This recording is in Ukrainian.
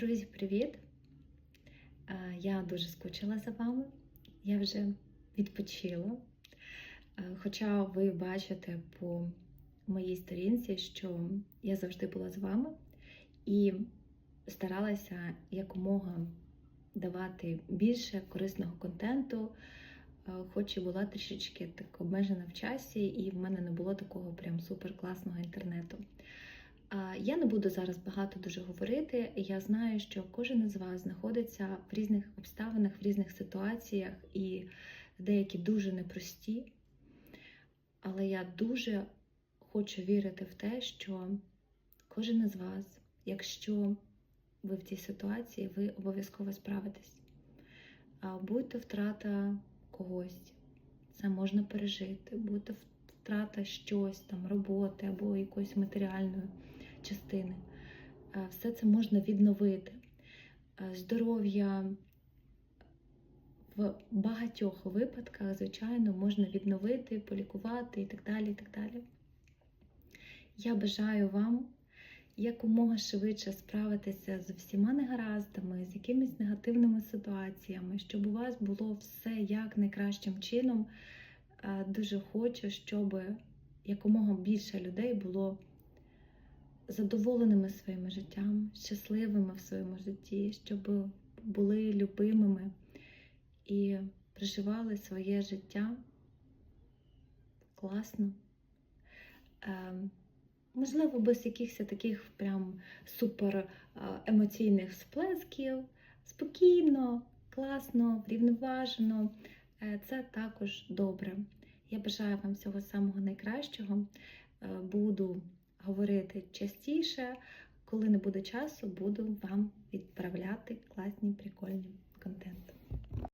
Друзі, привіт! Е, Я дуже скучила за вами. Я вже відпочила. Е, Хоча ви бачите по моїй сторінці, що я завжди була з вами і старалася якомога давати більше корисного контенту, е, хоч і була трішечки так обмежена в часі, і в мене не було такого прям супер класного інтернету. Я не буду зараз багато дуже говорити. Я знаю, що кожен із вас знаходиться в різних обставинах, в різних ситуаціях, і деякі дуже непрості. Але я дуже хочу вірити в те, що кожен із вас, якщо ви в цій ситуації, ви обов'язково справитесь. Будь-то втрата когось, це можна пережити, будь-то втрата щось там, роботи або якоїсь матеріальної частини. Е, Все це можна відновити. Е, Здоров'я в багатьох випадках, звичайно, можна відновити, полікувати і так далі. і так далі. Я бажаю вам якомога швидше справитися з всіма негараздами, з якимись негативними ситуаціями, щоб у вас було все як найкращим чином. Е, Дуже хочу, щоб якомога більше людей було задоволеними своїм життям, щасливими в своєму житті, щоб були любимими і проживали своє життя класно. Е, Можливо, без якихось таких прям супер е, емоційних сплесків, спокійно, класно, врівноважено. Е, Це також добре. Я бажаю вам всього самого найкращого. Буду говорити частіше. Коли не буде часу, буду вам відправляти